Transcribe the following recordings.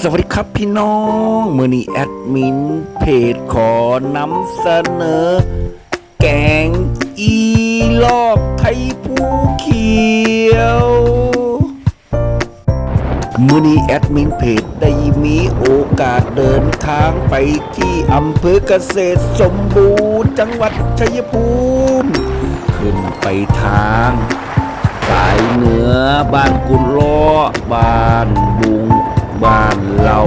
สวัสดีครับพี่น้องมือนี้แอดมินเพจขอนำเสนอ แกงอีลอกไทยภูเขียว มือนี้แอดมินเพจได้มีโอกาสเดินทางไปที่อำเภอเกษตรสมบูรณ์ จังหวัดชัยภูมิ ขึ้นไปทาง สายเหนือบ้านกุลล้อบ้านบุง บ้านเหล่า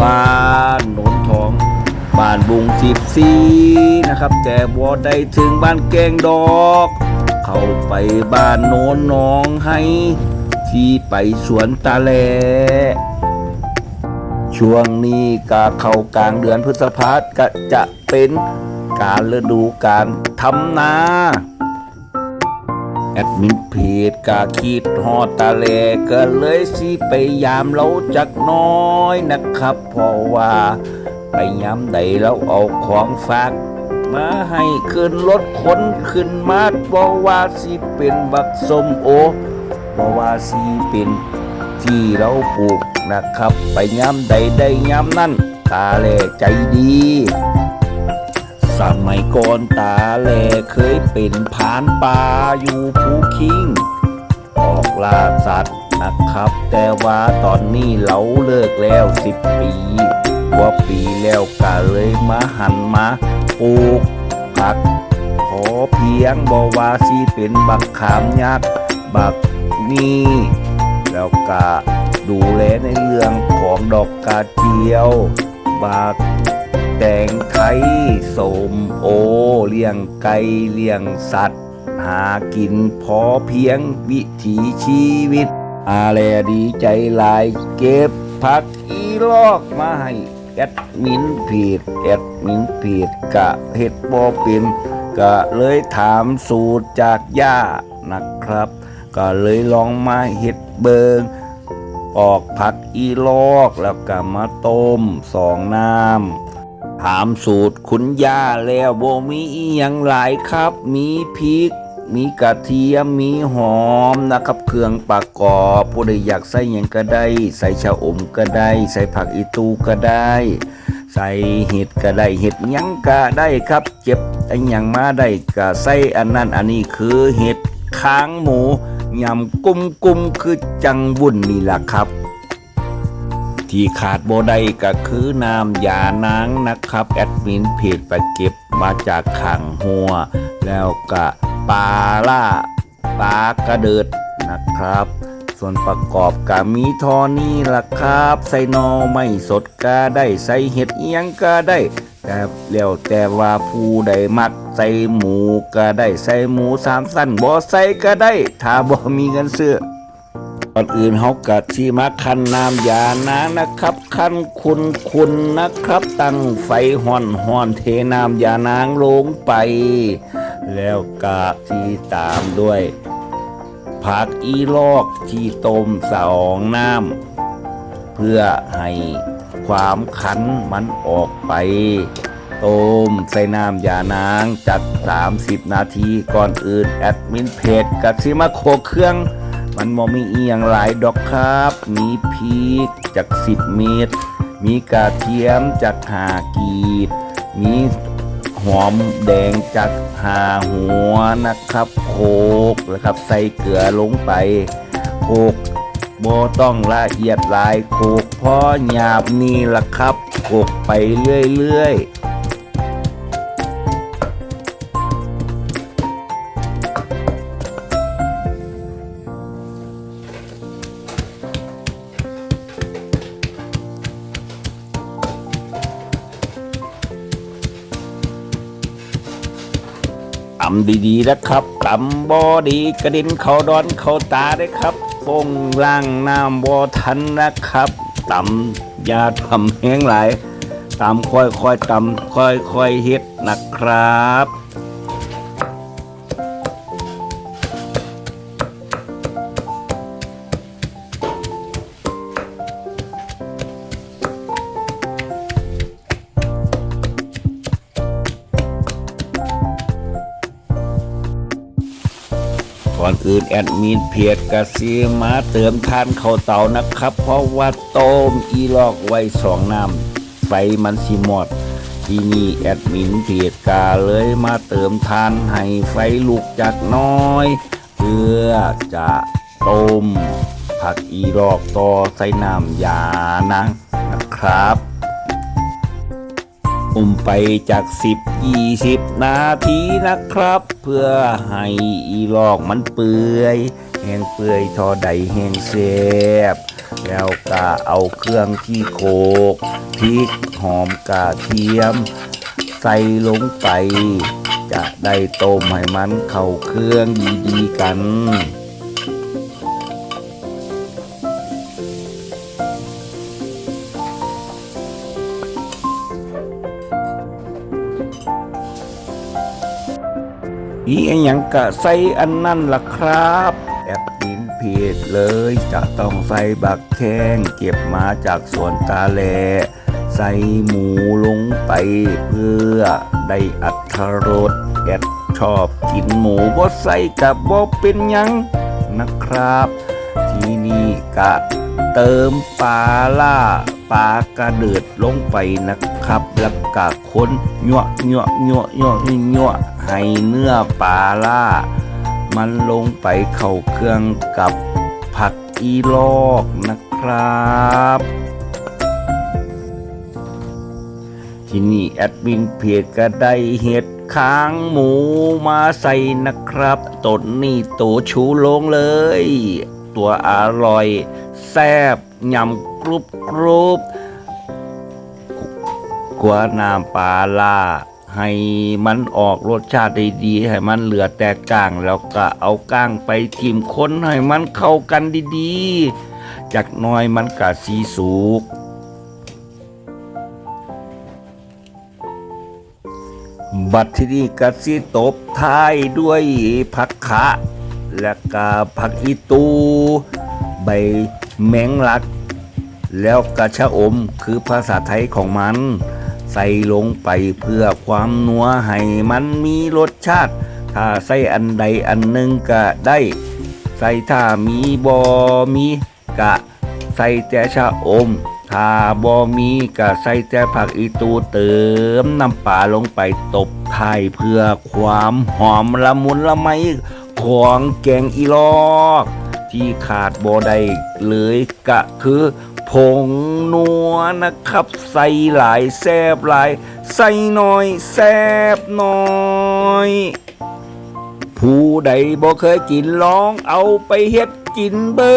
บ้านโนนทอง บ้านบุงสิบซีนะครับ แต่บ่ได้ถึงบ้านแกงดอก เข้าไปบ้านโน้นน้องให้ ที่ไปสวนตาแล ช่วงนี้ก็เข้ากลางเดือนพฤษภาก็จะเป็นการฤดูการทำนาแอดมินเพจกาคิดฮอดตาแลก็เลยสิไปยามเราจักน้อยนะครับ เพราะว่าไปยามใดเราเอาของฝากมาให้ขึ้นรถขนขึ้นมาบอกว่าสิเป็นบักสมโอ บอกว่าสิเป็นที่เราปลูกนะครับ ไปยามใดได้ยามนั่นตาแหล่ใจดี สมัยก่อนตาแหล่เคยเป็นผานป่าอยู่ภูคิง ออกล่าสัตว์นะครับ แต่ว่าตอนนี้เราเลิกแล้วสิบปีกว่าปีแล้วก็เลยมาหันมาปลูกผัก ขอเพียงบอกว่าสิเป็นบักขามยักษ์บัก นี่แล้วก็ดูแลในเรื่องของดอกกาเจียวบักแตงไทยสมโอ เลี้ยงไก่เลี้ยงสัตว์ หากินพอเพียงวิถีชีวิต อาแลดีใจลายเก็บผักอีลอกมาให้แอดมินเพจแอดมินเพจกะเห็ดบอเป็นก็เลยถามสูตรจากย่านะครับ ก็เลยลองมาเห็ดเบิงออกผักอีลอกแล้วก็มาต้มสองน้ำถามสูตรคุณย่าแล้วบ่มีอีหยังหลายครับ มีพริก มีกระเทียมมีหอมนะครับ เครื่องประกอบผู้ใดอยากใส่หยังก็ได้ ใส่ชะอมก็ได้ ใส่ผักอีตูก็ได้ ใส่เห็ดก็ได้เห็ดยังก็ได้ครับ เจ็บอ้หยังมาได้ก็ใส่อันนั้นอันนี้คือเห็ดค้างหมู ยำกุ้มกุ้มคือจังวุ่นนี่ล่ะครับ ที่ขาดโบได้ก็คือน้ำยานางนะครับ แอดมินเพจไปเก็บมาจากขังหัว แล้วก็ปลาล่าปลากระเดิดนะครับ ส่วนประกอบก็มีทอนี่ล่ะครับ ใส่นอไม่สดก็ได้ ใส่เห็ดเอียงก็ได้ แต่แล้วแต่ว่าผู้ใดมักใส่หมูก็ได้ใส่หมูสามสั้นบ่ใส่ก็ได้ ถ้าบ่มีเงินซื้อก่อนอื่นเฮากะชีมาคันน้ำยานางนะครับ คันคุณคุณนะครับ ตั้งไฟห่อนห่อนเทน้ำยานางลงไป แล้วกะที่ตามด้วย ผักอีลอกที่ต้มสองน้ำเพื่อให้ ความขันมันออกไป ต้มใส่น้ำยานางจัด 30 นาทีก่อนอื่นแอดมินเพจกับซิมาโคเครื่อง มันมอมีเอียงหลายดอกครับ มีพริกจาก 10 เม็ดมีกระเทียมจากหากีบ มีหอมแดงจากหาหัวนะครับ โคกนะครับ ใส่เกลือลงไป โคก โบต้องละเอียดหลายโคกพอหยาบนี่ละครับโคกไปเรื่อยๆตำดีๆนะครับตำบอดีกระด็นเขาดอนเขาตาได้ครับ ฟงล่างน้ำบอทันนะครับตำยาทำแห้งหลายตำค่อยๆตำค่อยๆเฮ็ดนะครับ อนอื่นแอดมินเพียรกะซีมาเติมทานข้าวเตานะครับ เพราะว่าต้มอีลอกไว้สองน้ำไฟมันสิหมดที่นี่แอดมินเพียรกาเลยมาเติมทานให้ไฟลุกจากน้อย เพื่อจะต้มผักอีลอกต่อใส่น้ำยานะนะครับ อุ่มไปจาก 10 20 นาทีนะครับ เพื่อให้อีลอกมันเปื่อยแห้งเปื่อยทอใดแห้งเซบแล้วก็เอาเครื่องที่โขกพริกหอมกระเทียม ใส่ลงไป จะได้ต้มให้มันเข้าเครื่องดีๆกัน อีอันหยังกะใส่อันนั่นล่ะครับแอดมินเพจเลยจะต้องใส่บักแข้งเก็บมาจากสวนตาแล ใส่หมูลงไปเพื่อได้อัตรสแอดชอบกินหมูบ่ใส่กับบ่เป็นยังนะครับ ที่นี่กะเติมปลาล่า ปลากระเดิดลงไปนะครับ แล้วกะค้นยั่วยั่วยั่วยั่วยั่วให้เนื้อปลาล่า มันลงไปเข้าเครื่องกับผักอีลอกนะครับที่นี่แอดมินเพจก็ได้เห็ดค้างหมูมาใส่นะครับตนนี่ตัวชูลงเลย ตัวอร่อย แซ่บยำ รุบกรุบกวน้ำปลาล่าให้มันออกรสชาติด้ดีให้มันเหลือแต่ก้างแล้วก็เอาก้างไปทิมค้นให้มันเข้ากันดีๆ จากน้อยมันกะสีสุกบัดที่นี่กะสิตบท้ายด้วยผักขะ และก็ผักอีตู ใบแมงลัก แล้วกระชะอมคือภาษาไทยของมัน ใส่ลงไปเพื่อความนัวให้มันมีรสชาติ ถ้าใส่อันใดอันหนึ่งก็ได้ ใส่ถ้ามีบอมีกะ ใส่แต่ชะอม ถ้าบอมีก็ใส่แต่ผักอีตูเติมน้ำปลาลงไปตบท้ายเพื่อความหอมละมุนละไมของแกงอีลอก ที่ขาดบ่ได้เลยก็คือ ผงนัวนะครับ ใส่หลายแซบหลาย ใส่น้อยแซบน้อย ผู้ใดบ่เคยกินลองเอาไปเฮ็ดกินเบิ